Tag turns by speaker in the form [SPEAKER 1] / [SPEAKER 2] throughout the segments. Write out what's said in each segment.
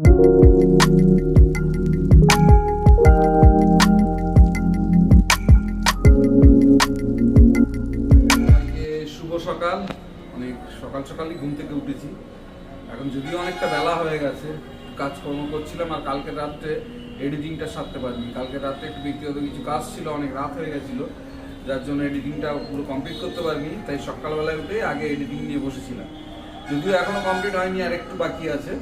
[SPEAKER 1] শুভ সকাল। অনেক সকাল সকালই ঘুম থেকে উঠেছি। এখন যদিও অনেকটা বেলা হয়ে গেছে, কাজকর্ম করছিলাম আর কালকে রাত্রে এডিটিংটা সারতে পারিনি। কালকে রাত্রে একটু ব্যক্তিগত কিছু কাজ ছিল, অনেক রাত হয়ে গেছিল, যার জন্য এডিটিংটা পুরো কমপ্লিট করতে পারিনি। তাই সকালবেলায় উঠে আগে এডিটিং নিয়ে বসেছিলাম। যদিও এখনও কমপ্লিট হয়নি, আর একটু বাকি আছে।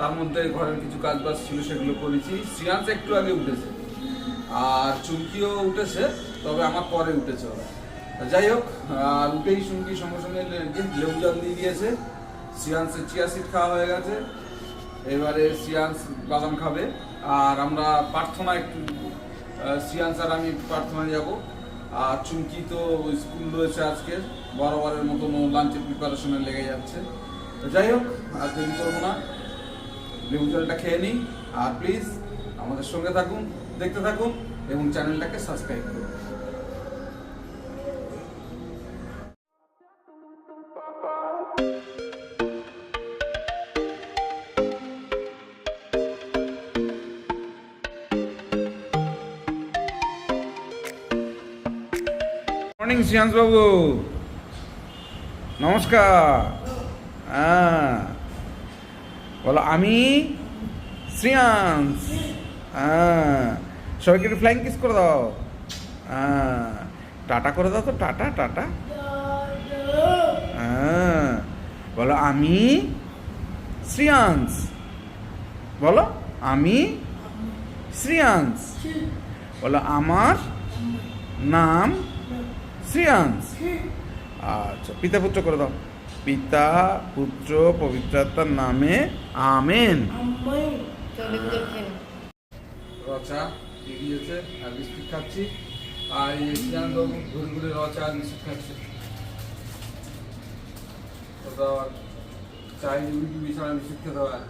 [SPEAKER 1] তার মধ্যে ঘরের কিছু কাজ বাজ ছিল সেগুলো করেছি। শ্রিয়াংশ একটু আগে উঠেছে। আর চুমকিও উঠেছে তবে আমার পরে উঠেছে ওরা। যাই হোক উঠেই চুমকি সঙ্গে সঙ্গে লেবু জল দিয়ে দিয়েছে। সিয়ান্সের চিয়া সিড খাওয়া হয়ে গেছে। এবারে সিয়ান্স বাদাম খাবে। আর আমরা প্রার্থনা একটু আহ, আর আমি প্রার্থনায় যাব। আর চুমকি তো স্কুল রয়েছে আজকে। বরাবরের মতন লাঞ্চের প্রিপারেশনে লেগে যাচ্ছে। তো যাই হোক আর দেরি করব না। লেবু জলটা খেয়ে নিই আর প্লিজ আমাদের সঙ্গে থাকুন, দেখতে থাকুন এবং চ্যানেলটাকে সাবস্ক্রাইব করুন। মর্নিং নমস্কার হ্যাঁ বলো, আমি শ্রিয়াংশ। হ্যাঁ। সবাইকে একটু ফ্লাইং কিস করে দাও। হ্যাঁ। টাটা করে দাও তো, টাটা টাটা। হ্যাঁ। বলো, আমি শ্রিয়াংশ। বলো, আমি শ্রিয়াংশ। বলো, আমার নাম শ্রিয়াংশ। আচ্ছা পিতা পুত্র করে দাও। পিতা পুত্র পবিত্রতার নামে আমেন। রচা দিয়েছে আর বিস্কুট খাচ্ছি। আর এই শ্রিয়াংশ ঘুরে ঘুরে রচা আর বিস্কুট খাচ্ছে। ওটা আবার চাই বিছানা বিস্কুট খেতে হয়।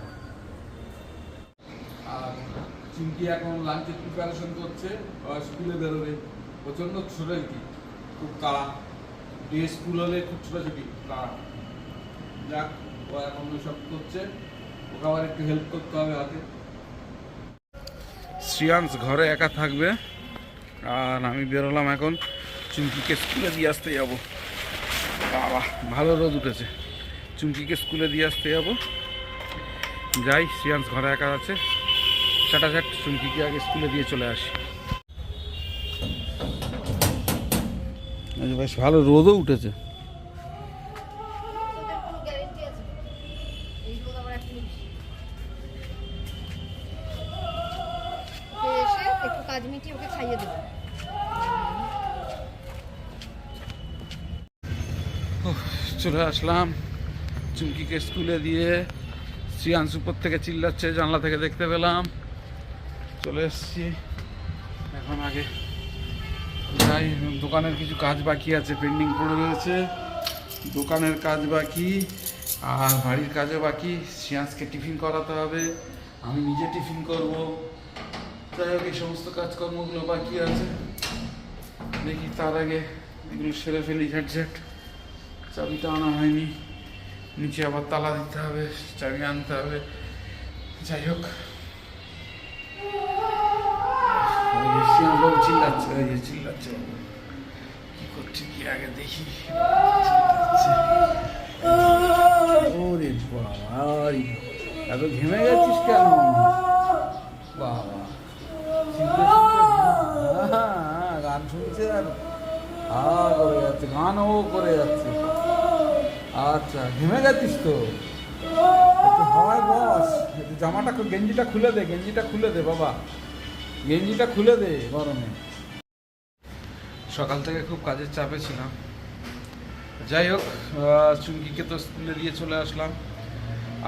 [SPEAKER 1] আর চিমকি এখন লাঞ্চের প্রিপারেশন করছে স্কুলে বেরোবে। প্রচণ্ড ছোটাছুটি খুব তাড়া ডে স্কুল হলে খুব ছোটাছুটি তাড়া যাক, ও এখন সব করছে। ওকে আবার একটু হেল্প করতে হবে হাতে। শ্রিয়াংশ ঘরে একা থাকবে। আর আমি বেরোলাম এখন চুমকিকে স্কুলে দিয়ে আসতে যাব। বাবা, ভালো রোদ উঠেছে। চুমকিকে স্কুলে দিয়ে আসতে যাব। যাই, শ্রিয়াংশ ঘরে একা আছে। চাটাচাট চুমকিকে আগে স্কুলে দিয়ে চলে আসি। বেশ ভালো রোদও উঠেছে। চলে আসলাম। চুমকিকে স্কুলে দিয়ে শ্রিয়াংশ উপর থেকে চিল্লাচ্ছে, জানলা থেকে দেখতে পেলাম। চলে এসেছি। এখন আগে যাই, দোকানের কিছু কাজ বাকি আছে পেন্ডিং পড়ে রয়েছে। দোকানের কাজ বাকি, আর বাড়ির কাজও বাকি। শ্রিয়াংশকে টিফিন করাতে হবে। আমি নিজে টিফিন করব। যাই হোক, এই সমস্ত কাজকর্মগুলো বাকি আছে। দেখি তার আগে এগুলো সেরে ফেলি ঝাটঝাট। চাবিটা আনা হয়নি নিচে আবার তালা দিতে হবে চাবি আনতে হবে যাই হোক চিল্লাচ্ছে কি করছে কি আগে দেখি বাবা এত ঘেমে গেছিস কেন বাবা হ্যাঁ, গান শুনছে আর হা করে যাচ্ছে গানও করে যাচ্ছে আচ্ছা ঘেমে যাচ্ছিস তো? হাওয়ায় বস। জামাটা গেঞ্জিটা খুলে দে, গেঞ্জিটা খুলে দে বাবা। গেঞ্জিটা খুলে দে গরমে। সকাল থেকে খুব কাজের চাপে ছিলাম। যাই হোক চুমকিকে তো স্কুলে দিয়ে চলে আসলাম।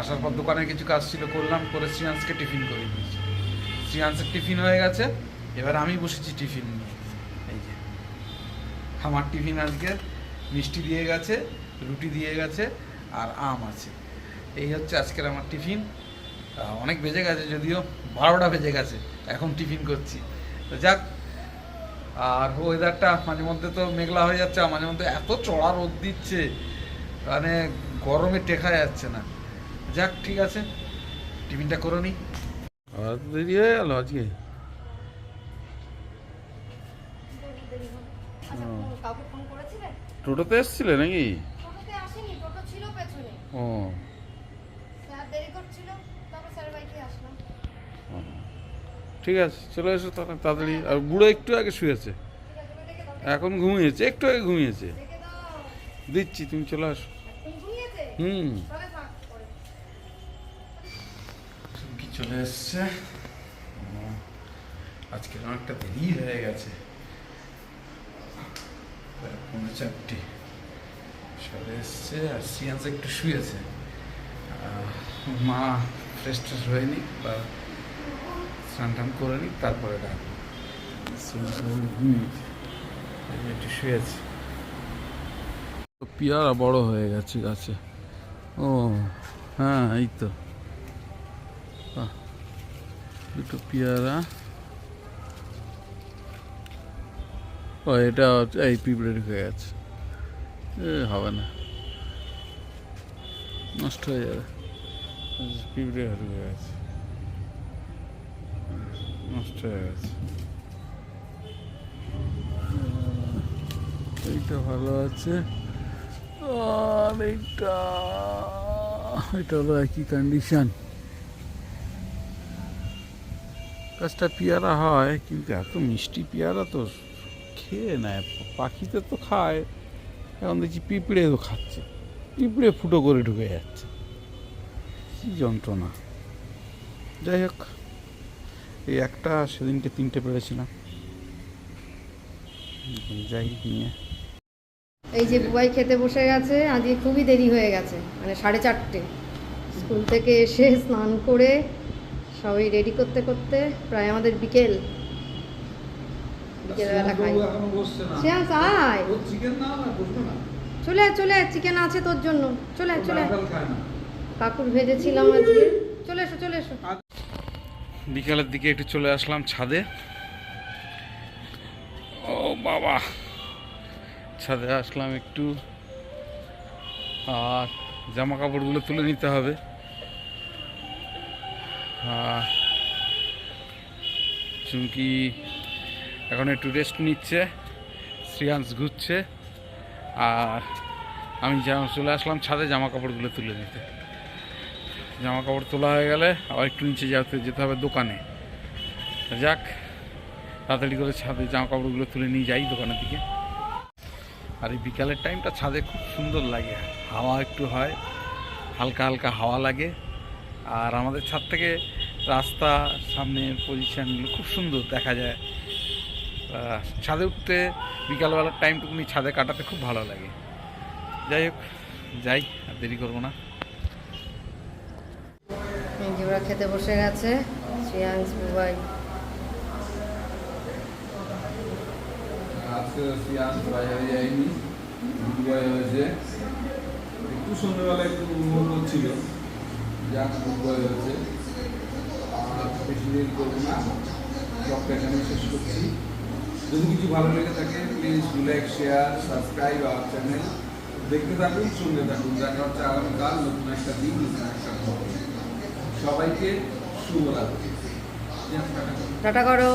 [SPEAKER 1] আসার পর দোকানে কিছু কাজ ছিল, করলাম, করে শ্রিয়াংশকে টিফিন করে দিয়েছি। শ্রিয়াংশের টিফিন হয়ে গেছে, এবার আমি বসেছি টিফিন নিয়ে। এই যে, আমার টিফিন আজকে মিষ্টি দিয়ে গেছে। রুটি দিয়ে গেছে আর আম আছে। এই হচ্ছে আজকের আমার টিফিন। অনেক বেজে গেছে যদিও বারোটা বেজে গেছে এখন টিফিন করছি। তো যাক আর ওয়েদারটা মাঝে মধ্যে তো মেঘলা হয়ে যাচ্ছে আর মাঝে মধ্যে এত চড়া রোদ দিচ্ছে মানে গরমে টেকা যাচ্ছে না। যাক ঠিক আছে টিফিনটা করে নি আর দেরি হয়ে গেল আজকে?
[SPEAKER 2] আচ্ছা
[SPEAKER 1] টোটোতে এসছিলে নাকি
[SPEAKER 2] টোটোতে আসেনি টোটো ছিল পেছনে
[SPEAKER 1] ও
[SPEAKER 2] স্যার দেরি করছিল তারপর স্যারের বাইকে আসলাম
[SPEAKER 1] ও। ঠিক আছে চলে এসো তাহলে তাড়াতাড়ি। আর বুড়ো একটু আগে শুয়েছে। এখন ঘুমিয়েছে একটু আগে ঘুমিয়েছে। দিচ্ছি তুমি চলে আসো। হুম। কি চলে এসছে? ও, আজকে অনেকটা দেরি হয়ে গেছে। পৌনে চারটে। চলে এসছে, আর সিয়ান্স একটু শুয়েছে। মা ফ্রেশ ট্রেশ হয়নি বা স্নান টান করে নি তারপরে ডাকবো একটু শুয়েছে। পেয়ারা বড় হয়ে গেছে গাছে। ও হ্যাঁ এই তো। দুটো পেয়ারা। ও, এটা এই পিঁপড়ে ঢুকে গেছে। এ হবে না। নষ্ট হয়ে যাবে। পিঁপড়ে ঢুকে গেছে। নষ্ট হয়ে গেছে। এইটা ভালো আছে। আর এইটা এটা হলো একই কন্ডিশন গাছটা পেয়ারা হয় কিন্তু এত মিষ্টি পেয়ারা তো খেয়ে নেয় পাখিতে তো খায়। এখন দেখছি পিঁপড়েও খাচ্ছে। পিঁপড়ে ফুটো করে ঢুকে যাচ্ছে। কি যন্ত্রণা। যাই হোক, এই একটা সেদিনকে তিনটে পেরেছিলাম। যাই নিয়ে।
[SPEAKER 2] এই যে বুবাই খেতে বসে গেছে, আজকে খুবই দেরি হয়ে গেছে মানে সাড়ে চারটে। স্কুল থেকে এসে স্নান করে সবাই রেডি করতে করতে, প্রায় আমাদের বিকেল। বিকেলবেলা খাই শ্রেয়াংস আয়। চলে চলে আয় চিকেন আছে তোর জন্য। চলে আয় চলে। কাকুর ভেজেছিলাম আজকে। চলে এসো চলে এসো।
[SPEAKER 1] বিকালের দিকে একটু চলে আসলাম ছাদে। ও বাবা। ছাদে আসলাম একটু। আর জামা কাপড়গুলো তুলে নিতে হবে। আর চুমকি এখন একটু রেস্ট নিচ্ছে, শ্রিয়াংশ ঘুরছে, আর আমি যা- চলে আসলাম ছাদে জামা কাপড়গুলো তুলে নিতে জামা কাপড় তোলা হয়ে গেলে আবার একটু নিচে যেতে যেতে হবে দোকানে। যাক, তাড়াতাড়ি করে ছাদে জামা কাপড়গুলো তুলে নিয়ে যাই দোকানের দিকে। আর এই বিকালের টাইমটা ছাদে খুব সুন্দর লাগে। হাওয়া একটু হয়, হালকা হালকা হাওয়া লাগে। আর আমাদের ছাদ থেকে রাস্তা সামনের পজিশানগুলো খুব সুন্দর দেখা যায়। ছাদে উঠতে বিকালবেলার টাইমটুকুনি ছাদে কাটাতে খুব ভালো লাগে। যাই হোক যাই আর দেরি করব না।
[SPEAKER 2] ওরা খেতে বসে গেছে। শ্রেয়াংস বুবাই।
[SPEAKER 1] আজকে বাজারে যায়নি হয়েছে। একটু সন্ধ্যেবেলা একটু যাক দুবাই হয়েছে। আর বেশি দেরি করব না। ব্লগটা এখানে শেষ করছি। যদি কিছু ভালো লেগে থাকে please do like share subscribe our channel দেখতে থাকুন সঙ্গে থাকুন। দেখা হচ্ছে আগামীকাল নতুন একটা দিন, নতুন একটা সবাইকে শুভরাত্রি।
[SPEAKER 2] টাটা করো।